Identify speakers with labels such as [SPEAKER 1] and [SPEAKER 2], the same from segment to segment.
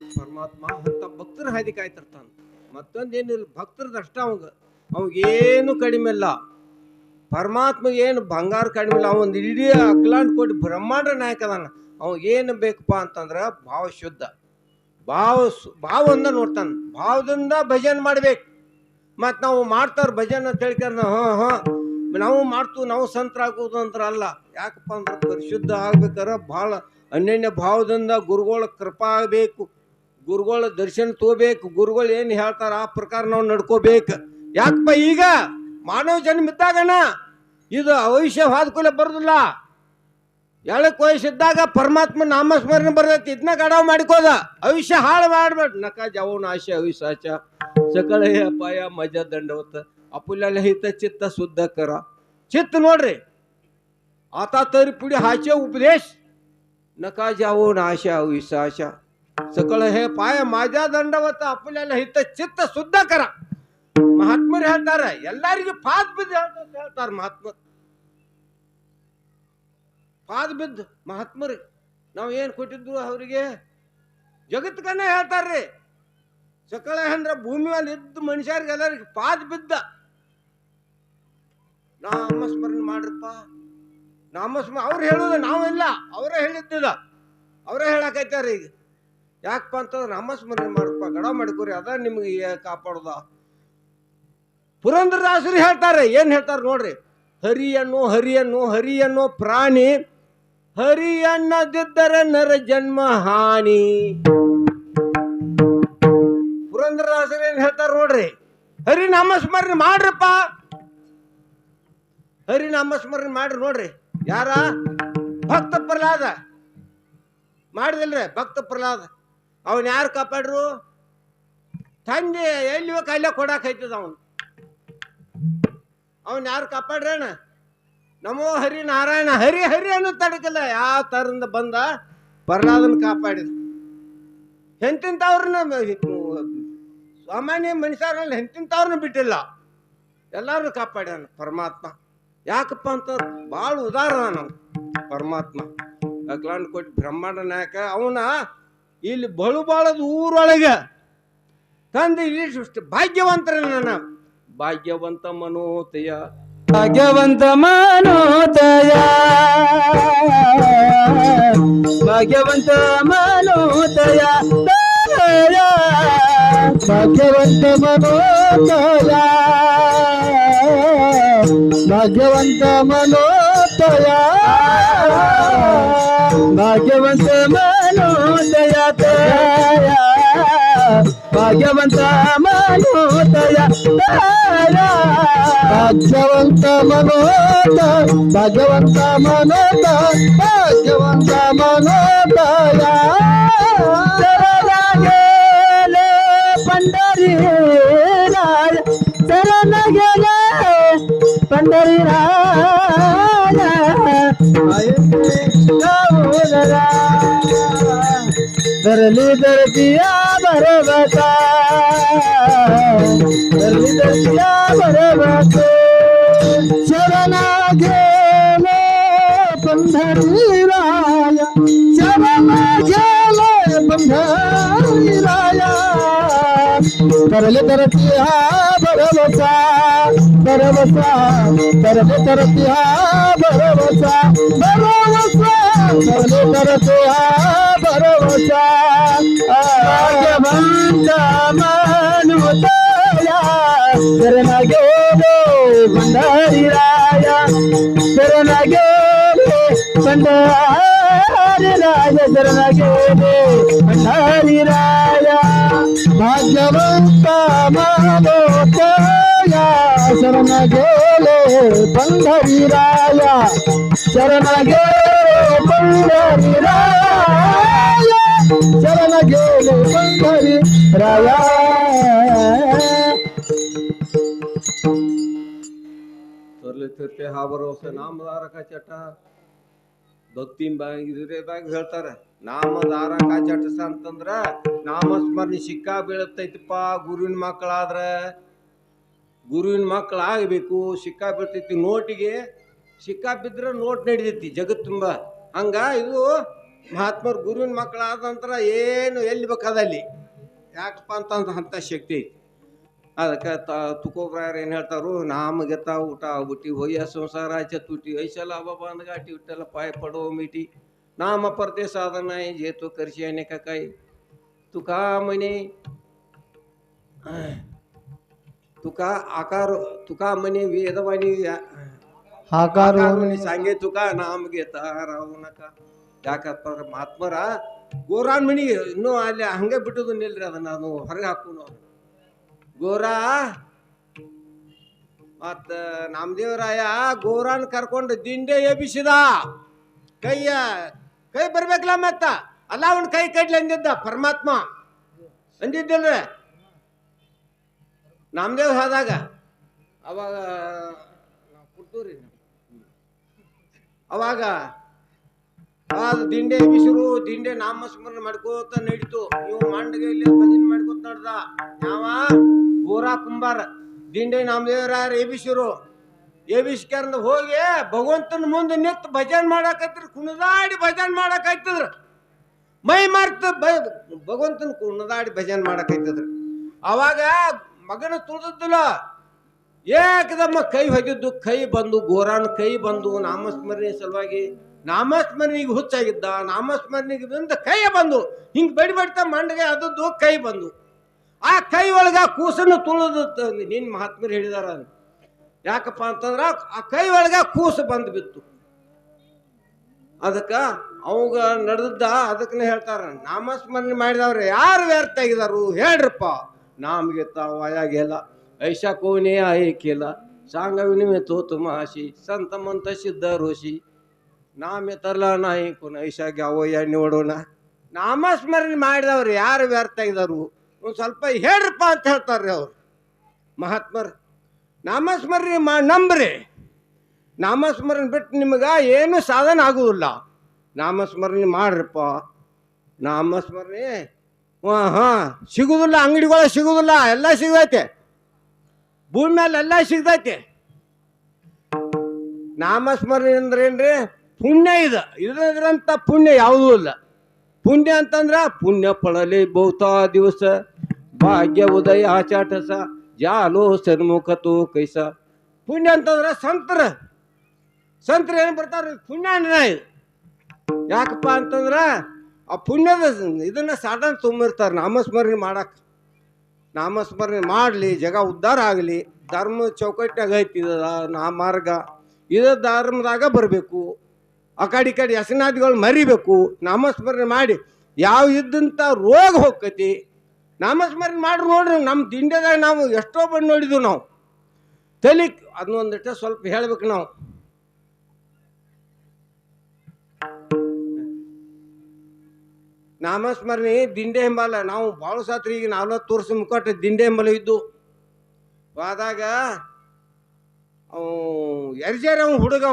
[SPEAKER 1] ಪರಮಾತ್ಮ ಅಂತ ಭಕ್ತರ ಹಾದಿ ಕಾಯ್ತಿರ್ತಾನ. ಮತ್ತೊಂದೇನಿಲ್ಲ, ಭಕ್ತರದಷ್ಟ ಅವಂಗ. ಅವಾಗೇನು ಕಡಿಮೆ ಇಲ್ಲ. ಪರಮಾತ್ಮ ಏನು ಬಂಗಾರ ಕಡಿಮೆ ಇಲ್ಲ. ಅವನ್ ಇಡೀ ಅಕ್ಲಾಂಡ್ ಕೋಟಿ ಬ್ರಹ್ಮಾಂಡ ನಾಯಕ ಅದಾನ. ಏನು ಬೇಕಪ್ಪ ಅಂತಂದ್ರೆ ಭಾವ ಶುದ್ಧ. ಭಾವ ಸು- ಭಾವ ಒಂದ ನೋಡ್ತಾನ. ಭಾವದಿಂದ ಭಜನೆ ಮಾಡ್ಬೇಕು. ಮತ್ತು ನಾವು ಮಾಡ್ತಾರ ಭಜನೆ ಅಂತ ಹೇಳ್ಕೊಂಡು ಹಾಂ ಹಾಂ. ನಾವು ಮಾಡ್ತೀವಿ ನಾವು ಸಂತರಾಗೋದು ಅಂತ ಅಲ್ಲ. ಯಾಕಪ್ಪ ಅಂದ್ರೆ ಪರಿಶುದ್ಧ ಆಗ್ಬೇಕಾರ. ಭಾಳ ಅನ್ಯನ್ಯ ಭಾವದಿಂದ ಗುರುಗಳ ಕೃಪಾ ಆಗಬೇಕು. ಗುರುಗಳ ದರ್ಶನ ತಗೋಬೇಕು ಗುರುಗಳು ಏನು ಹೇಳ್ತಾರ ಆ ಪ್ರಕಾರ ನಾವು ನಡ್ಕೋಬೇಕು. ಯಾಕಪ್ಪ ಈಗ? ಮಾನವ ಜನ್ಮ ಇದ್ದಾಗಣ ಇದು ಅವಶ್ಯ ಹಾದ್ಕೂಲೆ ಬರೋದಿಲ್ಲ. ಎಳಕ್ ವಯಸ್ಸಿದ್ದಾಗ ಪರಮಾತ್ಮ ನಾಮಸ್ಮರಣೆ ಬರ್ತೈತಿ. ಇದನ್ನ ಗಡವ ಮಾಡಿಕೋದ. ಅವಿಷ್ಯ ಹಾಳು ಮಾಡ್ಬೇಡ. ನಕ ಜವನ ಆಶೆ, ಅವಿಶ್ವಾಸ. ಸಕಲ ಅಪಾಯ, ಮಜ ದಂಡವತ್ತ. ಅಪುಲ್ಯ ಹಿತ, ಚಿತ್ತ ಶುದ್ಧ ಕರ. ಚಿತ್ತ ನೋಡ್ರಿ. ಆತ ತರಿ ಪುಡಿ ಹಾಸ್ಯ ಉಪದೇಶ. ನಕ ಜಾವೋ ನಾಶ ಅವಿಶ್ವಾಸ. ಸಕಲ ಹೇ ಪಾಯ ಮಾಜಾ ದಂಡವತ್ತ ಅಪುಲ್ಯ ಹಿತ ಚಿತ್ತ ಶುದ್ಧ ಕರ. ಮಹಾತ್ಮರು ಹೇಳ್ತಾರೆ, ಎಲ್ಲರಿಗೂ ಪಾದ ಬಿದ್ದು ಹೇಳ್ತಾರೆ ಮಹಾತ್ಮ. ಮಹಾತ್ಮರು ಪಾದ ಬಿದ್ದು ಮಹಾತ್ಮರಿಗೆ ನಾವು ಏನು ಕೊಟ್ಟಿದ್ರು ಅವರಿಗೆ? ಜಗತ್ಕನ್ನ ಹೇಳ್ತಾರ್ರಿ. ಸಕಲ ಅಂದ್ರೆ ಭೂಮಿ ಮೇಲೆ ಇದ್ದ ಮನುಷ್ಯರಿಗೆ ಎಲ್ಲರಿಗೆ ಪಾದ ಬಿದ್ದ. ನಾಮಸ್ಮರಣೆ ಮಾಡ್ರಪ್ಪ. ನಾಮಸ್ಮ ಅವ್ರು ಹೇಳೋದು ನಾವಿಲ್ಲ, ಅವರೇ ಹೇಳಿದ್ದಿಲ್ಲ. ಅವರೇ ಹೇಳಕೈತಾರ ಈಗ. ಯಾಕಪ್ಪ ಅಂತಂದ್ರೆ ನಾಮಸ್ಮರಣೆ ಮಾಡಪ್ಪ ಗಡ ಮಾಡ್ಕೋರಿ, ಅದ ನಿಮಗೆ ಕಾಪಾಡೋದ. ಪುರಂದ್ರದಾಸರು ಹೇಳ್ತಾರೆ, ಏನು ಹೇಳ್ತಾರೆ ನೋಡ್ರಿ? ಹರಿಯನ್ನು ಹರಿಯನ್ನು ಹರಿಯನ್ನು ಪ್ರಾಣಿ ಹರಿಯನ್ನದಿದ್ದರೆ ನರ ಜನ್ಮ ಹಾನಿ. ಪುರಂದ್ರದಾಸರಿ ಏನು ಹೇಳ್ತಾರೆ ನೋಡ್ರಿ? ಹರಿ ನಾಮಸ್ಮರಣೆ ಮಾಡ್ರಪ್ಪ. ಹರಿ ನಾಮಸ್ಮರಣೆ ಮಾಡ್ರಿ ನೋಡ್ರಿ. ಯಾರ? ಭಕ್ತ ಪ್ರಹ್ಲಾದ. ಮಾಡಿದಿಲ್ರಿ ಭಕ್ತ ಪ್ರಹ್ಲಾದ. ಅವನ್ ಯಾರು ಕಾಪಾಡ್ರು? ತಂದೆ ಎಲ್ಲಿ ಅಲ್ಲೇ ಕೊಡಾಕ್ ಐತದ ಅವನು? ಅವನ್ ಯಾರು ಕಾಪಾಡ್ರಣ ನಮೋ ಹರಿ ನಾರಾಯಣ, ಹರಿ ಹರಿ ಅನ್ನೋ ತಡಕಲ್ಲ. ಯಾವ ತರಿಂದ ಬಂದ ಪ್ರಹ್ಲಾದನ್ ಕಾಪಾಡಿದ. ಎಂತಿಂತವ್ರನ್ನ ಸಾಮಾನ್ಯ ಮನುಷ್ಯರಲ್ಲಿ ಎಂತಿಂತವ್ರನ್ನ ಬಿಟ್ಟಿಲ್ಲ. ಎಲ್ಲಾರು ಕಾಪಾಡ್ಯಾನ ಪರಮಾತ್ಮ. ಯಾಕಪ್ಪ ಅಂತ ಭಾಳ ಉದಾಹರಣ ನಾವು ಪರಮಾತ್ಮ. ಅಗ್ಲಾಂಡ್ ಕೊಟ್ಟು ಬ್ರಹ್ಮಾಂಡ ನಾಯಕ, ಅವನ ಇಲ್ಲಿ ಬಳು ಬಾಳದ ಊರೊಳಗೆ ತಂದೆ ಸೃಷ್ಟಿ ಭಾಗ್ಯವಂತರ ನನ್ನ ಭಾಗ್ಯವಂತ ಮನೋತಯ.
[SPEAKER 2] ಭಾಗ್ಯವಂತ ಮನೋತಯ. ಭಾಗ್ಯವಂತ ಮನೋತಯ. ಭಾಗ್ಯವಂತ ಮನೋತಯ. ಭಾಗ್ಯವಂತ ಮನೋತಯ. ಭಾಗ್ಯವಂತ ಮನೋದಯ భగవంత మనోత భగవంత మనోత భగవంత మనోద భాగ్యవంత लीडर दिया भर बता लीडर दिया भर गे लो पंधरी राया शरणा गे लो पंधरी राया करले तरतिया भरवसा भरवसा करले तरतिया भरवसा भरवसा, तरले तरतिया भरवसा. भगवंता मन उतारा करना गोरो भंडारी राया करना गोरे भंडारी राजा करना गे भंडारी राजा मानोया शरण गेले, पंढरीराया।
[SPEAKER 1] शरण गेले, पंढरीराया। शरण गेले पंढरीराया त्वरले फिरते हा भरोसे नामधारकाच्या ಭಕ್ತಿ ಇದ್ರದಾಗ ಹೇಳ್ತಾರೆ ನಾಮದಾರ ಕಾಚಾಟಿಸ ಅಂತಂದ್ರ ನಾಮಸ್ಮರಣೆ ಸಿಕ್ಕಾ ಬೀಳತೈತಿಪ್ಪ ಗುರುವಿನ ಮಕ್ಕಳಾದ್ರ. ಗುರುವಿನ ಮಕ್ಕಳಾಗಬೇಕು, ಸಿಕ್ಕಾ ಬೀಳ್ತೈತಿ ನೋಟಿಗೆ ಸಿಕ್ಕಾ ಬಿದ್ರೆ ನೋಟ್ ನಡಿತೈತಿ ಜಗತ್ ತುಂಬ. ಹಂಗ ಇದು ಮಹಾತ್ಮರು ಗುರುವಿನ ಮಕ್ಕಳಾದ ನಂತರ ಏನು ಎಲ್ಲಿ ಬೇಕಾದಲ್ಲಿ ಯಾಕಪ್ಪ ಅಂತ ಅಂತ ಶಕ್ತಿ ಐತಿ. ಅದಕ್ಕೆ ತ ತುಕೋಬ್ರಾಯರು ಏನು ಹೇಳ್ತಾರು ನಾಮಗೆ ತಾ ಊಟ ಆಗ್ಬಿಟ್ಟು ಹೊಯ್ಯ ಸಂಸಾರ ಆಚೆ ತುಟಿ ಐಸಲ ಬಾಬ ಅಂದಗಾಟಿ ಇಟ್ಟೆಲ್ಲ ಪಾಯ ಪಡೋ ಮಿಟಿ ನಾಮ ಪರದೇಶ ಸಾಧನ ಜೇತು ಕರ್ಸಿ ಅನೇಕ ಕಾಯಿ ತುಕಾ ಮನೆ तुका आकार तुका म्हणे वेदवाणी
[SPEAKER 2] ಆಕಾರ
[SPEAKER 1] म्हणे सांगे तुका नाम घेता राहू नका ಯಾಕಪ್ಪ ಮಹಾತ್ಮರ ಗೋರಾನ್ ಮಣಿ ಇನ್ನೂ ಅಲ್ಲಿ ಹಂಗೆ ಬಿಟ್ಟದು ನಿಲ್ರಿ ಅದನ್ನ ನಾನು ಹೊರಗೆ ಹಾಕು ನಾವು ಗೋರಾ? ಮತ್ತ ನಾಮದೇವರಾಯ ಗೋರನ್ ಕರ್ಕೊಂಡು ದಿಂಡೆ ಎಬ್ಬಿಸಿದ. ಕೈಯ, ಕೈ ಬರ್ಬೇಕಲ್ಲ ಮತ್ತ? ಅಲ್ಲ ಅವನ್ ಕೈ ಕಡ್ಲಿ ಅಂದಿದ್ದ ಪರಮಾತ್ಮ. ಅಂದಿದ್ದಲ್ಲ ನಾಮದೇವ್ ಆದಾಗ ಅವಾಗ ಕುಡ್ತೂರಿ ಅವಾಗ ಅದು ದಿಂಡೆ ಬಿಸಿರು ದಿಂಡೆ ನಾಮಸ್ಮರಣ ಮಾಡ್ಕೋತ ನಡೀತು. ಇವು ಮಂಡಗೆ ಇಲ್ಲಿ ಭಜನೆ ಮಾಡ್ಕೋತ ನಡ್ದ. ಯಾವ ಗೋರಾ ಕುಂಬಾರ, ದಿಂಡೆ ನಾಮದೇವರಾಯರ ಎಬಿಸಿರು ಎಬಿಸ್ಕರ್ದ ಹೋಗಿ ಭಗವಂತನ ಮುಂದೆ ನಿಂತು ಭಜನ್ ಮಾಡಾಕತ್ರಿ ಕುಣದಾಡಿ ಭಜನ್ ಮಾಡಾಕತ್ತಿದ್ರ. ಮೈ ಮಾರ್ತ ಭಗವಂತನ ಕುಣದಾಡಿ ಭಜನ್ ಮಾಡಾಕತ್ತಿದ್ರು. ಅವಾಗ ಮಗನ ತುಳಿದಿಲ್ಲ ಏಕದಮ್ಮ ಕೈ ಹೊಗಿದ್ದು, ಕೈ ಬಂದು ಗೋರಾನ್ ಕೈ ಬಂದು ನಾಮಸ್ಮರಣೆ ಸಲುವಾಗಿ ನಾಮಸ್ಮರಣೆಗೆ ಹುಚ್ಚಾಗಿದ್ದ ಬಂದ ಕೈಯ ಬಂದು, ಹಿಂಗ್ ಬಡಿ ಬಡಿತಾ ಮಂಡಗೆ ಅದದ್ದು ಕೈ ಬಂದು. ಆ ಕೈ ಒಳಗ ಕೂಸನ್ನು ತುಳಿದು ನಿನ್ನ ಮಹಾತ್ಮರು ಹೇಳಿದಾರ ಯಾಕಪ್ಪ ಅಂತಂದ್ರ, ಆ ಕೈ ಒಳಗೆ ಕೂಸು ಬಂದು ಬಿತ್ತು. ಅದಕ್ಕೆ ಅವಾಗ ನಡೆದ ಅದಕ್ಕನೆ ಹೇಳ್ತಾರ ನಾಮಸ್ಮರಣೆ ಮಾಡಿದವ್ರು ಯಾರು ವ್ಯರ್ಥ ಆಗಿದಾರು ಹೇಳ್ರಪ್ಪ. ನಾಮ್ಗೆ ತಾವು ಆಯಾಗಿಲ್ಲ. ಐಶಾ ಕೋನೆ ಆಯಕಿಲ್ಲ ಸಾಂಗವಿನಿಮೆ ತೋತು ಮಾಸಿ ಸಂತ ಮಂತ ಸಿದ್ಧ ಋಷಿ. ನಾಮೆ ತರಲ ನಾಯಿ ಕುನ ಅವ ಎಣ್ಣೆ ಹೊಡೋಣ. ನಾಮಸ್ಮರಣೆ ಮಾಡಿದವ್ರು ಯಾರು ವ್ಯರ್ಥ ಇದ್ದಾರು ಒಂದು ಸ್ವಲ್ಪ ಹೇಳ್ರಪ್ಪ ಅಂತ ಹೇಳ್ತಾರ್ರಿ ಅವರು. ಮಹಾತ್ಮರು ನಾಮಸ್ಮರಣೆ ಮಾ ನಂಬ್ರಿ. ನಾಮಸ್ಮರಣೆ ಬಿಟ್ಟು ನಿಮಗೆ ಏನು ಸಾಧನ ಆಗುವುದಿಲ್ಲ ನಾಮಸ್ಮರಣೆ ಮಾಡ್ರಪ್ಪ. ನಾಮಸ್ಮರಣೆ ಹಾಂ ಹಾಂ, ಸಿಗುದಿಲ್ಲ, ಅಂಗಡಿಗಳು ಸಿಗುದಿಲ್ಲ, ಎಲ್ಲ ಸಿಗೈತೆ ಭೂಮಿ ಮೇಲೆ ಎಲ್ಲ ಸಿಗ್ತೈತೆ. ನಾಮಸ್ಮರಣೆ ಅಂದ್ರೆ ಏನ್ರಿ ಪುಣ್ಯ ಇದು. ಇದ್ರಂತ ಪುಣ್ಯ ಯಾವುದೂ ಇಲ್ಲ. ಪುಣ್ಯ ಅಂತಂದ್ರ ಪುಣ್ಯ ಪಡಲಿ ಬಹುತ ದಿವಸ. ಭಾಗ್ಯ ಉದಯ ಆಚಾಟಸ. ಜಾಲೋ ಸನ್ಮುಖತು ಕೈಸ ಪುಣ್ಯ ಅಂತಂದ್ರ ಸಂತರ. ಸಂತರ ಏನು ಬರ್ತಾರ ಪುಣ್ಯ ಇದು. ಯಾಕಪ್ಪ ಅಂತಂದ್ರ ಆ ಪುಣ್ಯದ ಇದನ್ನ ಸಾಧನ ತುಂಬಿರ್ತಾರೆ ನಾಮಸ್ಮರಣೆ ಮಾಡಕ್. ನಾಮಸ್ಮರಣೆ ಮಾಡಲಿ, ಜಗ ಉದ್ಧಾರ ಆಗಲಿ, ಧರ್ಮ ಚೌಕಟ್ಟಾಗ ಐತಿ ಇದ ನಾ ಮಾರ್ಗ. ಇದ ಧರ್ಮದಾಗ ಬರಬೇಕು. ಆ ಕಡೆ ಈ ಕಡೆ ಮರಿಬೇಕು, ನಾಮಸ್ಮರಣೆ ಮಾಡಿ, ಯಾವ ಇದ್ದಂಥ ರೋಗ ಹೋಗ್ತೈತಿ, ನಾಮಸ್ಮರಣೆ ಮಾಡ್ರಿ ನೋಡ್ರಿ, ನಮ್ಮ ದಿಂಡ್ಯದಾಗ ನಾವು ಎಷ್ಟೋ ಬಂದು ನೋಡಿದ್ವು ನಾವು. ತಲೆ ಅದನ್ನೊಂದಿಟ್ಟು ಸ್ವಲ್ಪ ಹೇಳ್ಬೇಕು ನಾವು. ನಾಮಸ್ಮರಣೆ, ದಿಂಡೆ ಎಂಬಲ್ಲ, ನಾವು ಭಾಳ ಸಾತ್ರಿ ಈಗ ನಲ್ವತ್ತು ವರ್ಷ ಮುಖಟ್ಟ ದಿಂಡೆ ಎಂಬಲ ಇದ್ದು, ಆದಾಗ ಅವು ಎರ್ಜಾರ ಹುಡುಗ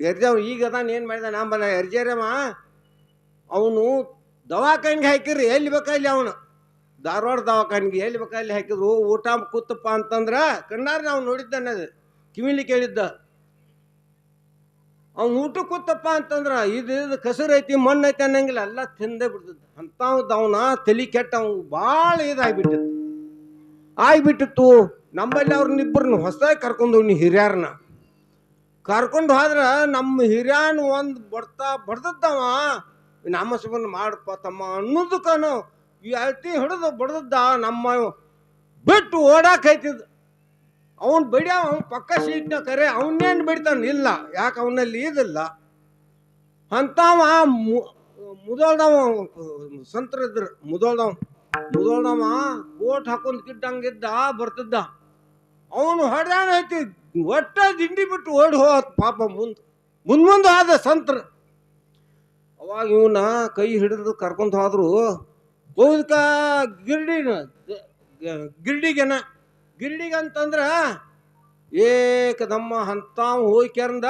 [SPEAKER 1] ಎರ್ಜಾವ್ ಈಗ ಅದಾನ ಏನು ಮಾಡಿದ? ನಂಬಲ್ಲ ಎರ್ಜೇರಮ್ಮ ಅವನು ದವಾಖಾನೆಗೆ ಹಾಕಿರಿ ಎಲ್ಲಿ ಬೇಕಲ್ಲಿ ಅವನು. ಧಾರವಾಡ ದವಾಖಾನೆಗೆ ಎಲ್ಲಿ ಬೇಕಲ್ಲಿ ಹಾಕಿದ್ರು, ಊಟ ಕೂತಪ್ಪ ಅಂತಂದ್ರೆ ಕಣ್ಣಾರ ನಾವು ಅನ್ನೋದು, ಕಿವಿಲಿ ಕೇಳಿದ್ದ. ಅವ್ನು ಊಟ ಕೂತಪ್ಪ ಅಂತಂದ್ರೆ, ಇದು ಇದು ಕಸರು ಐತಿ, ಮಣ್ಣು ಐತಿ ಅನ್ನಂಗಿಲ್ಲ, ಎಲ್ಲ ತಿಂದೇ ಬಿಡ್ತದ. ಅಂಥವ್ದು ಅವನ ತಲೆ ಕೆಟ್ಟ, ಅವ್ನು ಭಾಳ ಇದಾಗ್ಬಿಟ್ಟಿತ್ತು. ಆಗ್ಬಿಟ್ಟಿತ್ತು. ನಮ್ಮಲ್ಲಿ ಅವ್ರನ್ನಿಬ್ಬರನ್ನ ಹೊಸದಾಗಿ ಕರ್ಕೊಂಡು ಹಿರಿಯರನ್ನ ಕರ್ಕೊಂಡು ಹೋದ್ರೆ ನಮ್ಮ ಹಿರಿಯನ್ ಒಂದು ಬಡ್ತಾ ಬಡ್ದದ್ದವ. ನಾಮಸ್ಮರಣ ಮಾಡಪ್ಪ ತಮ್ಮ ಅನ್ನೋದಕ್ಕನು ಈ ಅಳ್ತಿ ಹಿಡಿದು ಬಡ್ದದ್ದ ನಮ್ಮ ಬಿಟ್ಟು ಓಡಾಕೈತಿದ್ ಅವನ್ ಬಡಿಯ, ಅವ್ನು ಪಕ್ಕ ಸೀಟ್ನ ಕರೆ ಅವನ್ನೇನು ಬಿಡ್ತಾನ? ಇಲ್ಲ. ಯಾಕೆ ಅವನಲ್ಲಿ ಇದಿಲ್ಲ? ಅಂತಾವ ಮುದೋಳ್ದವ ಸಂತರ ಇದ್ರು ಮುದೋಳ್ದವ ಮುದೋಳ್ದವ ಕೋಟ್ ಹಾಕೊಂಡ್ ಕಿಟ್ಟಂಗಿದ್ದ ಬರ್ತಿದ್ದ. ಅವನು ಹೊಡ್ಯಾನ ಐತಿ. ಒಟ್ಟ ದಿಂಡಿ ಬಿಟ್ಟು ಓಡಿ ಹೋತ್ ಪಾಪ ಮುಂದ್ ಮುಂದ್ ಮುಂದೆ ಆದ ಸಂತ್ರ. ಅವಾಗ ಇವನ್ನ ಕೈ ಹಿಡಿದು ಕರ್ಕೊಂತ ಹೋದ್ರು ಹೋದಕ ಗಿರ್ಡಿನ ಗಿರ್ಡಿಗೆನ. ಗಿರ್ಡಿಗೆ ಅಂತಂದ್ರ ಏಕದಮ್ಮ ಅಂತಾವ್ ಕೆರಂದ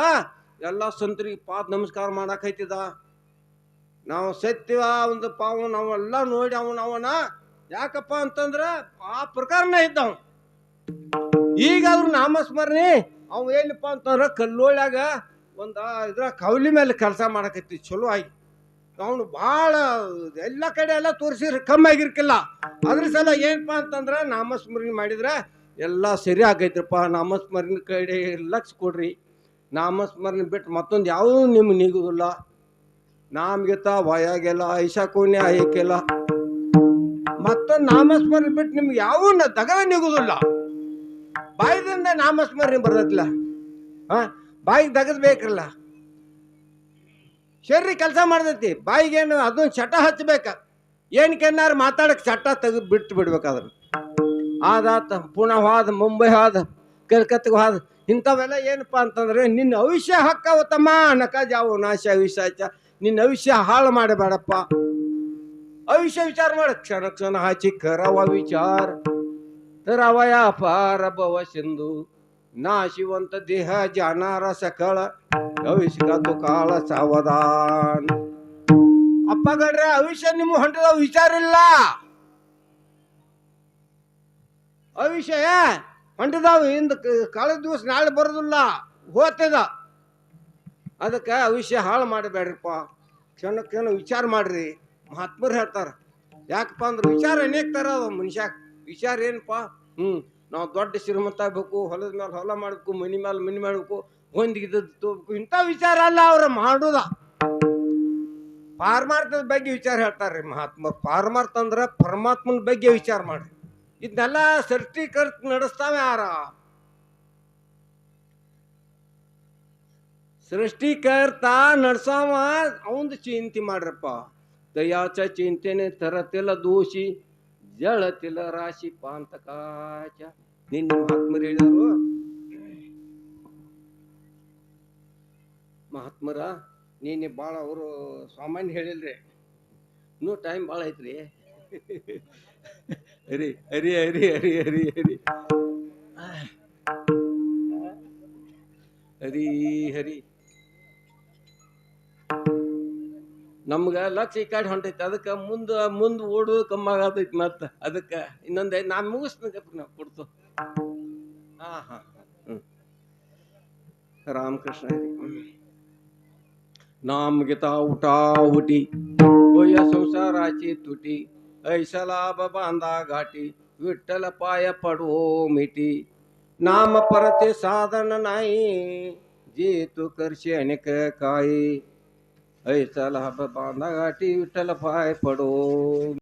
[SPEAKER 1] ಎಲ್ಲ ಸಂತರಿಗೆ ಪಾದ ನಮಸ್ಕಾರ ಮಾಡಾಕೈತಿದ ನಾವು ಸತ್ಯವ ಒಂದು ಪಾವ ನಾವೆಲ್ಲ ನೋಡಿ ಅವನ ಅವನ ಯಾಕಪ್ಪ ಅಂತಂದ್ರ ಆ ಪ್ರಕಾರನೇ ಇದ್ದವ. ಈಗ ಅವ್ರ ನಾಮಸ್ಮರಣೆ? ಅವ ಏನಪ್ಪ ಅಂತಂದ್ರ ಕಲ್ಲೋಳ್ಯಾಗ ಒಂದು ಇದ್ರ ಕವಲಿ ಮೇಲೆ ಕೆಲಸ ಮಾಡಕತ್ತಿ, ಚಲೋ ಆಗಿ. ಅವನು ಭಾಳ ಎಲ್ಲ ಕಡೆ ಎಲ್ಲ ತೋರಿಸಿದ್ರೆ ಕಮ್ಮಿ ಆಗಿರ್ಕಿಲ್ಲ. ಅದ್ರ ಸಲ ಏನಪ್ಪ ಅಂತಂದ್ರೆ ನಾಮಸ್ಮರಣೆ ಮಾಡಿದ್ರೆ, ಎಲ್ಲ ಸರಿ ಆಗೈತ್ರಪ್ಪ, ನಾಮಸ್ಮರಣೆ ಕಡೆ ಲಕ್ಷ ಕೊಡ್ರಿ. ನಾಮಸ್ಮರಣೆ ಬಿಟ್ಟು ಮತ್ತೊಂದು ಯಾವುದೂ ನಿಮ್ಗೆ ನಿಗುದಿಲ್ಲ. ನಾಮ್ಗೆತ ವಯಾಗೆಲ್ಲ ಐಶ ಕೋಣೆ ಆಯಕ್ಕೆಲ್ಲ ಮತ್ತೊಂದು ನಾಮಸ್ಮರಣೆ ಬಿಟ್ಟು ನಿಮ್ಗೆ ಯಾವ ದಗದ ನಿಗುದಿಲ್ಲ. ಬಾಯಿದಿಂದ ನಾಮಸ್ಮರಣೆ ಬರ್ತೈತಿಲ್ಲ? ಹಾಂ ಬಾಯಿಗೆ ದಗದ್ ಬೇಕಲ್ಲ ಶರೀರ ಕೆಲಸ ಮಾಡ್ತೈತಿ. ಬಾಯಿಗೇನು ಅದೊಂದು ಚಟ ಹಚ್ಚಬೇಕ. ಏನ್ ಕೆನ್ನಾರು ಮಾತಾಡಕ್ಕೆ ಚಟ ತೆಗೆದು ಬಿಟ್ಟು ಬಿಡ್ಬೇಕು ಅದನ್ನು ಆದಾತ ಪುಣೆ ಹೋದ ಮುಂಬೈ ಹೋದ ಕಲ್ಕತ್ತಿಗೆ ಹೋದ ಇಂಥವೆಲ್ಲ ಏನಪ್ಪ ಅಂತಂದ್ರೆ, ನಿನ್ನ ಭವಿಷ್ಯ ಹಕ್ಕವತ್ತಮ್ಮ ನಕ ಜಾವು ನಾಶ ವಿಷಾಚ ನಿನ್ನ ಭವಿಷ್ಯ ಹಾಳು ಮಾಡಬೇಡಪ್ಪ. ಭವಿಷ್ಯ ವಿಚಾರ ಮಾಡ. ಕ್ಷಣ ಕ್ಷಣ ಹಾಚಿ ಕರವ ವಿಚಾರ. ತರವಯ ಅಪಾರ ಭವ ಸಿಂಧು, ನಾಶಿವಂತ ದೇಹ ಜಾನಾರ ಸಕಳ ಭವಿಷ್ಯ ಕಾಲ ಸಾವಧಾನ. ಅಪ್ಪ ಗಡ್ರೆ ಭವಿಷ್ಯ ನಿಮ್ಮ ಹೊಂಟದ ವಿಚಾರ ಇಲ್ಲ. ಭವಿಷ್ಯ ಹೊಂಟದಾವ ಹಿಂದ ಕಳೆದ ದಿವಸ ನಾಳೆ ಬರೋದಿಲ್ಲ ಹೋತದ ಅದಕ್ಕೆ ಅವಿಷ್ಯ ಹಾಳು ಮಾಡಬೇಡ್ರಿಪ್ಪ. ಕ್ಷಣ ಕ್ಷಣ ವಿಚಾರ ಮಾಡ್ರಿ, ಮಹಾತ್ಮರು ಹೇಳ್ತಾರೆ. ಯಾಕಪ್ಪ ಅಂದ್ರೆ ವಿಚಾರ ಅನೇಕ ಥರ ಮನುಷ್ಯ. ವಿಚಾರ ಏನಪ್ಪ? ಹ್ಞೂ ನಾವು ದೊಡ್ಡ ಶ್ರೀಮಂತ ಆಗ್ಬೇಕು, ಹೊಲದ ಮೇಲೆ ಹೊಲ ಮಾಡಬೇಕು, ಮನಿ ಮೇಲೆ ಮನಿ ಮಾಡಬೇಕು, ಹೊಂದಿಗಿದ್ದದ್ದು ತೋಬೇಕು ಇಂಥ ವಿಚಾರ ಅಲ್ಲ ಅವ್ರ ಮಾಡೋದ. ಪಾರಮಾರ್ಥದ ಬಗ್ಗೆ ವಿಚಾರ ಹೇಳ್ತಾರ್ರಿ ಮಹಾತ್ಮ ಪಾರಮಾರ್ಥ ಅಂದ್ರೆ ಪರಮಾತ್ಮನ ಬಗ್ಗೆ ವಿಚಾರ ಮಾಡ್ರಿ. ಇದನ್ನೆಲ್ಲ ಸೃಷ್ಟಿಕರ್ತ ನಡೆಸ್ತಾವೆ ಯಾರ? ಸೃಷ್ಟಿಕರ್ತ ನಡ್ಸಾವ, ಅವಂದು ಚಿಂತೆ ಮಾಡ್ರಪ್ಪ. ದಯಾಚ ಚಿಂತೆನೆ ತರತೆಲ್ಲ ದೋಷಿ. ಜಳತಿಲ್ಲ ರಾಶಿ ಪಾಂತಕಾಚ ನಿನ್ನ ಮಹಾತ್ಮರು ಹೇಳಿದರು ಮಹಾತ್ಮರ, ನೀನೆ ಭಾಳ ಅವರು ಸಾಮಾನ್ಯ ಹೇಳಿಲ್ರಿ. ಇನ್ನೂ ಟೈಮ್ ಭಾಳ ಐತ್ರಿ. ಹರಿ ಹರಿ ಹರಿ ಹರಿ ಹರಿ ಹರಿ. ಹರಿ ಹರಿ. ನಮ್ಗೆ ಲಕ್ಷ ಈ ಕಡೆ ಹೊಂಟೈತಿ ಅದಕ್ಕೆ ಮುಂದೆ ಮುಂದೆ ಓಡೋದು ಕಮ್ಮಿ ಆಗತೈತಿ ಮತ್ತೆ ಅದಕ್ಕೆ ಇನ್ನೊಂದು ನಾನು ಮುಗಿಸ್ಬೇಕಪ್ಪ ನಾವು ಕೊಡ್ತು ಹಾಂ ಹಾಂ ಹ್ಞೂ ರಾಮಕೃಷ್ಣ ಹರಿ नाम घेता उठा उठी होय संसाराची तुटी ऐसा लाभ बांधा घाटी विठ्ठल पाय पडो मिठी नाम परते साधन नाही जे तू करशी अनेक काही ऐ चला बांधा घाटी विठ्ठल पाय पडो.